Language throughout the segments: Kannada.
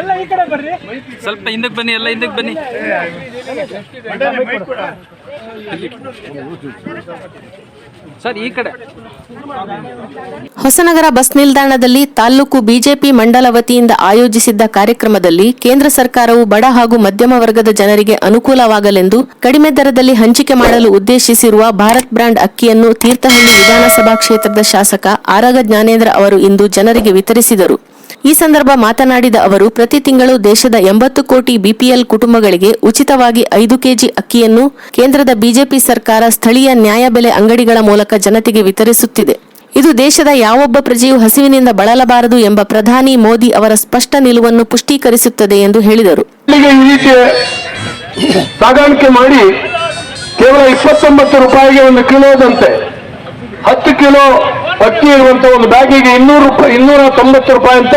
ಎಲ್ಲ ಈ ಕಡೆ ಬರ್ರಿ ಸ್ವಲ್ಪ ಹಿಂದಕ್ಕೆ ಬನ್ನಿ, ಎಲ್ಲ ಹಿಂದಕ್ಕೆ ಬನ್ನಿ. ಸರ್, ಈ ಕಡೆ. ಹೊಸನಗರ ಬಸ್ ನಿಲ್ದಾಣದಲ್ಲಿ ತಾಲ್ಲೂಕು ಬಿಜೆಪಿ ಮಂಡಲ ವತಿಯಿಂದ ಆಯೋಜಿಸಿದ್ದ ಕಾರ್ಯಕ್ರಮದಲ್ಲಿ ಕೇಂದ್ರ ಸರ್ಕಾರವು ಬಡ ಹಾಗೂ ಮಧ್ಯಮ ವರ್ಗದ ಜನರಿಗೆ ಅನುಕೂಲವಾಗಲೆಂದು ಕಡಿಮೆ ದರದಲ್ಲಿ ಹಂಚಿಕೆ ಮಾಡಲು ಉದ್ದೇಶಿಸಿರುವ ಭಾರತ್ ಬ್ರಾಂಡ್ ಅಕ್ಕಿಯನ್ನು ತೀರ್ಥಹಳ್ಳಿ ವಿಧಾನಸಭಾ ಕ್ಷೇತ್ರದ ಶಾಸಕ ಆರಗ ಜ್ಞಾನೇಂದ್ರ ಅವರು ಇಂದು ಜನರಿಗೆ ವಿತರಿಸಿದರು. ಈ ಸಂದರ್ಭ ಮಾತನಾಡಿದ ಅವರು, ಪ್ರತಿ ತಿಂಗಳು ದೇಶದ ಎಂಬತ್ತು ಕೋಟಿ ಬಿಪಿಎಲ್ ಕುಟುಂಬಗಳಿಗೆ ಉಚಿತವಾಗಿ ಐದು ಕೆಜಿ ಅಕ್ಕಿಯನ್ನು ಕೇಂದ್ರದ ಬಿಜೆಪಿ ಸರ್ಕಾರ ಸ್ಥಳೀಯ ನ್ಯಾಯಬೆಲೆ ಅಂಗಡಿಗಳ ಮೂಲಕ ಜನತೆಗೆ ವಿತರಿಸುತ್ತಿದೆ. ಇದು ದೇಶದ ಯಾವೊಬ್ಬ ಪ್ರಜೆಯು ಹಸಿವಿನಿಂದ ಬಳಲಬಾರದು ಎಂಬ ಪ್ರಧಾನಿ ಮೋದಿ ಅವರ ಸ್ಪಷ್ಟ ನಿಲುವನ್ನು ಪುಷ್ಟೀಕರಿಸುತ್ತದೆ ಎಂದು ಹೇಳಿದರು. ಸಾಗಾಣಿಕೆ ಮಾಡಿ ಕೇವಲ ಇಪ್ಪತ್ತೊಂಬತ್ತು ರೂಪಾಯಿಗೆ ಒಂದು ಕಿಲೋದಂತೆ ಹತ್ತು ಕಿಲೋ ಅಕ್ಕಿ ಇರುವಂತ ಒಂದು ಬ್ಯಾಗಿಗೆ ಇನ್ನೂರು ರೂಪಾಯಿ, ಇನ್ನೂರ ತೊಂಬತ್ತು ರೂಪಾಯಿ ಅಂತ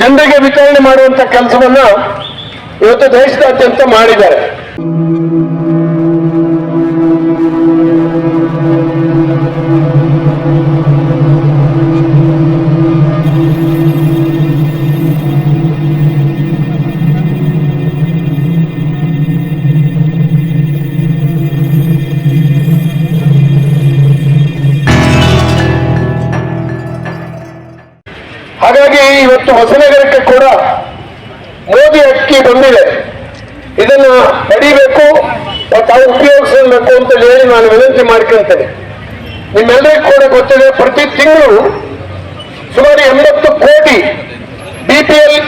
ಜನರಿಗೆ ವಿತರಣೆ ಮಾಡುವಂತ ಕೆಲಸವನ್ನ ಇವತ್ತು ದೇಶದಾದ್ಯಂತ ಮಾಡಿದ್ದಾರೆ. ಇವತ್ತು ಹೊಸನಗರಕ್ಕೆ ಕೂಡ ಮೋದಿ ಅಕ್ಕಿ ಬಂದಿದೆ. ಇದನ್ನ ಪಡಿಬೇಕು, ಮತ್ತು ಅದು ಉಪಯೋಗಿಸಬೇಕು ಅಂತ ಹೇಳಿ ನಾನು ವಿನಂತಿ ಮಾಡ್ಕೊಳ್ತೇನೆ ನಿಮ್ಮೆಲ್ಲರಿಗೂ ಕೂಡ ಗೊತ್ತಿದೆ, ಪ್ರತಿ ತಿಂಗಳು ಸುಮಾರು ಎಂಬತ್ತು ಕೋಟಿ ಬಿಪಿಎಲ್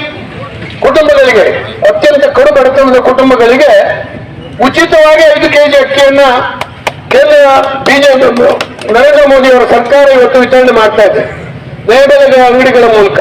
ಕುಟುಂಬಗಳಿಗೆ, ಅತ್ಯಂತ ಕಡು ಬಡತನದ ಕುಟುಂಬಗಳಿಗೆ ಉಚಿತವಾಗಿ ಐದು ಕೆಜಿ ಅಕ್ಕಿಯನ್ನ ಕೇಂದ್ರ ಬಿಜೆಪಿ ನರೇಂದ್ರ ಮೋದಿ ಅವರ ಸರ್ಕಾರ ಇವತ್ತು ವಿತರಣೆ ಮಾಡ್ತಾ ಇದೆ. ನ್ಯಾಯಬೆಲೆ ಅಂಗಡಿಗಳ ಮೂಲಕ.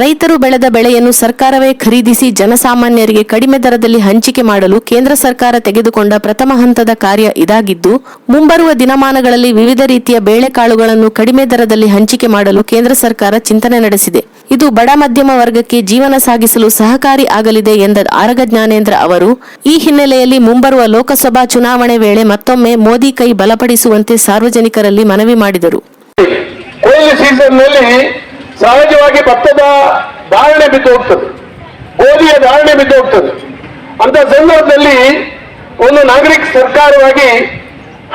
ರೈತರು ಬೆಳೆದ ಬೆಳೆಯನ್ನು ಸರ್ಕಾರವೇ ಖರೀದಿಸಿ ಜನಸಾಮಾನ್ಯರಿಗೆ ಕಡಿಮೆ ದರದಲ್ಲಿ ಹಂಚಿಕೆ ಮಾಡಲು ಕೇಂದ್ರ ಸರ್ಕಾರ ತೆಗೆದುಕೊಂಡ ಪ್ರಥಮ ಹಂತದ ಕಾರ್ಯ ಇದಾಗಿದ್ದು, ಮುಂಬರುವ ದಿನಮಾನಗಳಲ್ಲಿ ವಿವಿಧ ರೀತಿಯ ಬೇಳೆಕಾಳುಗಳನ್ನು ಕಡಿಮೆ ದರದಲ್ಲಿ ಹಂಚಿಕೆ ಮಾಡಲು ಕೇಂದ್ರ ಸರ್ಕಾರ ಚಿಂತನೆ ನಡೆಸಿದೆ. ಇದು ಬಡ ಮಧ್ಯಮ ವರ್ಗಕ್ಕೆ ಜೀವನ ಸಾಗಿಸಲು ಸಹಕಾರಿ ಆಗಲಿದೆ ಎಂದ ಆರಗ ಜ್ಞಾನೇಂದ್ರ ಅವರು, ಈ ಹಿನ್ನೆಲೆಯಲ್ಲಿ ಮುಂಬರುವ ಲೋಕಸಭಾ ಚುನಾವಣೆ ವೇಳೆ ಮತ್ತೊಮ್ಮೆ ಮೋದಿ ಕೈ ಬಲಪಡಿಸುವಂತೆ ಸಾರ್ವಜನಿಕರಲ್ಲಿ ಮನವಿ ಮಾಡಿದರು. ಸಹಜವಾಗಿ ಭತ್ತದ ಧಾರಣೆ ಬಿದ್ದು ಹೋಗ್ತದೆ. ಗೋಧಿಯ ಧಾರಣೆ ಬಿದ್ದು ಹೋಗ್ತದೆ. ಅಂತ ಸಂದರ್ಭದಲ್ಲಿ ಒಂದು ನಾಗರಿಕ ಸರ್ಕಾರವಾಗಿ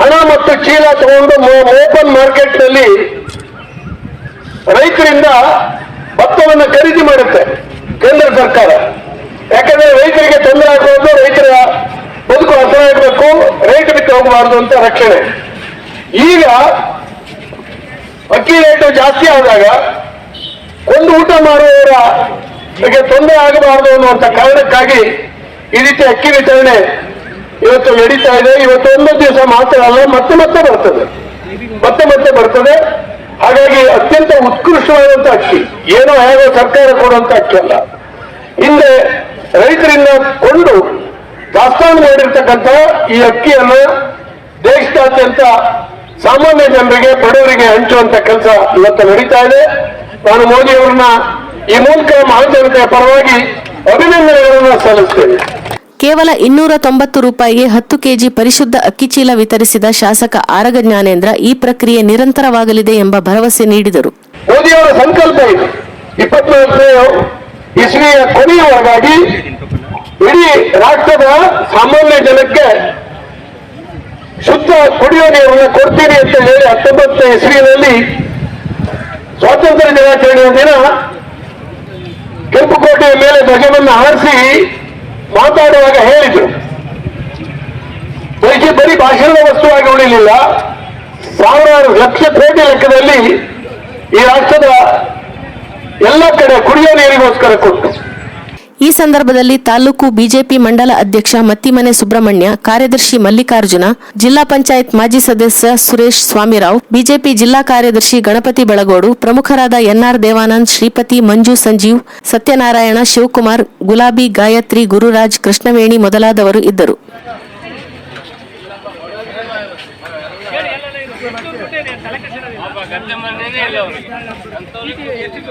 ಹಣ ಮತ್ತು ಚೀಲ ತಗೊಂಡು ಓಪನ್ ಮಾರ್ಕೆಟ್ನಲ್ಲಿ ರೈತರಿಂದ ಭತ್ತವನ್ನು ಖರೀದಿ ಮಾಡುತ್ತೆ ಕೇಂದ್ರ ಸರ್ಕಾರ. ಯಾಕಂದ್ರೆ ರೈತರಿಗೆ ತೊಂದರೆ ಆಗಬಾರ್ದು, ರೈತರ ಬದುಕು ಇರಬೇಕು ರೇಟ್ ಬಿಟ್ಟು ಹೋಗಬಾರ್ದು ಅಂತ ರಕ್ಷಣೆ. ಈಗ ಅಕ್ಕಿ ರೇಟು ಜಾಸ್ತಿ ಆದಾಗ ಒಂದು ಊಟ ಮಾಡುವವರ ಬಗ್ಗೆ ತೊಂದರೆ ಆಗಬಾರದು ಅನ್ನುವಂಥ ಕಾರಣಕ್ಕಾಗಿ ಈ ರೀತಿ ಅಕ್ಕಿ ವಿತರಣೆ ಇವತ್ತು ನಡೀತಾ ಇದೆ. ಇವತ್ತು ಒಂದು ದಿವಸ ಮಾತ್ರ ಅಲ್ಲ, ಮತ್ತೆ ಮತ್ತೆ ಬರ್ತದೆ. ಮತ್ತೆ ಮತ್ತೆ ಬರ್ತದೆ. ಹಾಗಾಗಿ ಅತ್ಯಂತ ಉತ್ಕೃಷ್ಟವಾದಂತ ಅಕ್ಕಿ. ಏನೋ ಹೇಗೋ ಸರ್ಕಾರ ಕೊಡುವಂತ ಅಕ್ಕಿ ಅಲ್ಲ. ಹಿಂದೆ ರೈತರಿಂದ ಕೊಂಡು ದಾಸ್ತಾನು ಮಾಡಿರ್ತಕ್ಕಂಥ ಈ ಅಕ್ಕಿಯನ್ನು ದೇಶದಾದ್ಯಂತ ಸಾಮಾನ್ಯ ಜನರಿಗೆ, ಬಡವರಿಗೆ ಹಂಚುವಂತ ಕೆಲಸ ಇವತ್ತು ನಡೀತಾ ಇದೆ. ನಾನು ಮೋದಿ ಅವರನ್ನ ಈ ಮೂಲಕ ಮಹಾಜನತೆಯ ಪರವಾಗಿ ಅಭಿನಂದನೆಗಳನ್ನು ಸಲ್ಲಿಸ್ತೇನೆ. ಕೇವಲ ಇನ್ನೂರ ತೊಂಬತ್ತು ರೂಪಾಯಿಗೆ ಹತ್ತು ಕೆಜಿ ಪರಿಶುದ್ಧ ಅಕ್ಕಿ ಚೀಲ ವಿತರಿಸಿದ ಶಾಸಕ ಆರಗ ಜ್ಞಾನೇಂದ್ರ ಈ ಪ್ರಕ್ರಿಯೆ ನಿರಂತರವಾಗಲಿದೆ ಎಂಬ ಭರವಸೆ ನೀಡಿದರು. ಮೋದಿಯವರ ಸಂಕಲ್ಪ ಇದು. ಇಪ್ಪತ್ನಾಲ್ಕನೇ ಇಸ್ವಿಯ ಕೊನೆಯವರೆಗಾಗಿ ಇಡೀ ರಾಷ್ಟ್ರದ ಸಾಮಾನ್ಯ ಜನಕ್ಕೆ ಶುದ್ಧ ಕುಡಿಯುವ ನೀರನ್ನು ಕೊಡ್ತೀನಿ ಅಂತ ಹೇಳಿ ಹತ್ತೊಂಬತ್ತನೇ ಇಸ್ವಿನಲ್ಲಿ ಸ್ವಾತಂತ್ರ್ಯ ದಿನಾಚರಣೆಯ ದಿನ ಕೆಂಪುಕೋಟೆಯ ಮೇಲೆ ಧ್ವಜವನ್ನು ಹಾರಿಸಿ ಮಾತಾಡುವಾಗ ಹೇಳಿದರು. ಬರೀ ಬರೀ ಭಾಷಣದ ವಸ್ತುವಾಗಿ ಉಳಿಲಿಲ್ಲ. ಸಾವಿರಾರು ಲಕ್ಷ ಕೋಟಿ ಲೆಕ್ಕದಲ್ಲಿ ಈ ರಾಷ್ಟ್ರದ ಎಲ್ಲ ಕಡೆ ಕುಡಿಯುವ ನೀರಿಗೋಸ್ಕರ ಕೊಟ್ಟು ಈ ಸಂದರ್ಭದಲ್ಲಿ ತಾಲೂಕು ಬಿಜೆಪಿ ಮಂಡಲ ಅಧ್ಯಕ್ಷ ಮತ್ತಿಮನೆ ಸುಬ್ರಹ್ಮಣ್ಯ, ಕಾರ್ಯದರ್ಶಿ ಮಲ್ಲಿಕಾರ್ಜುನ, ಜಿಲ್ಲಾ ಪಂಚಾಯತ್ ಮಾಜಿ ಸದಸ್ಯ ಸುರೇಶ್ ಸ್ವಾಮಿರಾವ್, ಬಿಜೆಪಿ ಜಿಲ್ಲಾ ಕಾರ್ಯದರ್ಶಿ ಗಣಪತಿ ಬೆಳಗೋಡು, ಪ್ರಮುಖರಾದ ಎನ್ಆರ್ ದೇವಾನಂದ್, ಶ್ರೀಪತಿ ಮಂಜು ಸಂಜೀವ್, ಸತ್ಯನಾರಾಯಣ ಶಿವಕುಮಾರ್, ಗುಲಾಬಿ ಗಾಯತ್ರಿ ಗುರುರಾಜ್ ಕೃಷ್ಣವೇಣಿ ಮೊದಲಾದವರು ಇದ್ದರು. ಗದ್ದೆ ಮನೇನೇ ಇಲ್ಲ ಅವರು ಅಂಥವ್ರಿಗೆ ಎಷ್ಟು